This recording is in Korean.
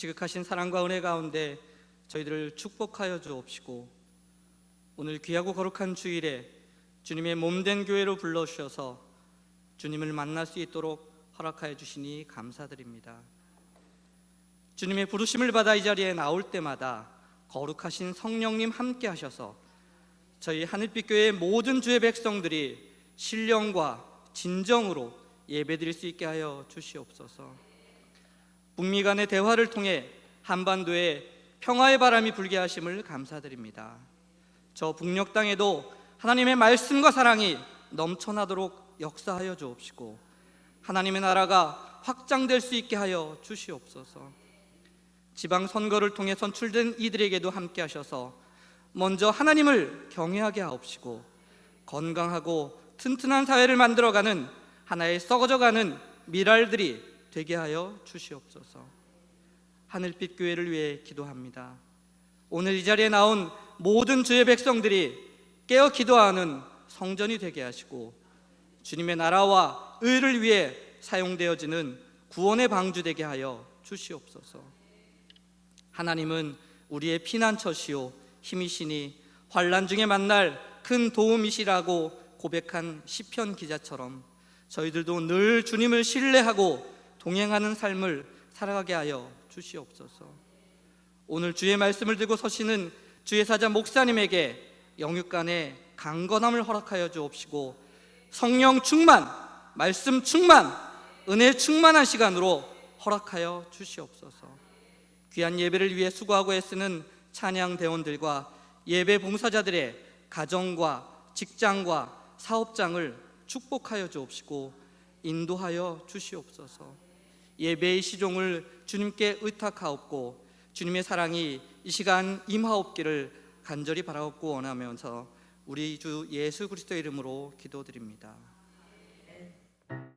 지극하신 사랑과 은혜 가운데 저희들을 축복하여 주옵시고 오늘 귀하고 거룩한 주일에 주님의 몸된 교회로 불러 주셔서 주님을 만날 수 있도록 허락하여 주시니 감사드립니다. 주님의 부르심을 받아 이 자리에 나올 때마다 거룩하신 성령님 함께 하셔서 저희 하늘빛 교회의 모든 주의 백성들이 신령과 진정으로 예배드릴 수 있게 하여 주시옵소서. 북미 간의 대화를 통해 한반도에 평화의 바람이 불게 하심을 감사드립니다. 저 북녘 땅에도 하나님의 말씀과 사랑이 넘쳐나도록 역사하여 주옵시고 하나님의 나라가 확장될 수 있게 하여 주시옵소서. 지방 선거를 통해 선출된 이들에게도 함께 하셔서 먼저 하나님을 경외하게 하옵시고 건강하고 튼튼한 사회를 만들어가는 하나의 썩어져가는 미랄들이 되게 하여 주시옵소서. 하늘빛 교회를 위해 기도합니다. 오늘 이 자리에 나온 모든 주의 백성들이 깨어 기도하는 성전이 되게 하시고 주님의 나라와 의를 위해 사용되어지는 구원의 방주 되게 하여 주시옵소서. 하나님은 우리의 피난처시요 힘이시니 환란 중에 만날 큰 도움이시라고 고백한 시편 기자처럼 저희들도 늘 주님을 신뢰하고 동행하는 삶을 살아가게 하여 주시옵소서. 오늘 주의 말씀을 들고 서시는 주의 사자 목사님에게 영육간의 강건함을 허락하여 주옵시고 성령 충만, 말씀 충만, 은혜 충만한 시간으로 허락하여 주시옵소서. 귀한 예배를 위해 수고하고 애쓰는 찬양 대원들과 예배 봉사자들의 가정과 직장과 사업장을 축복하여 주옵시고 인도하여 주시옵소서. 예배의 시종을 주님께 의탁하옵고 주님의 사랑이 이 시간 임하옵기를 간절히 바라옵고 원하면서 우리 주 예수 그리스도 이름으로 기도드립니다.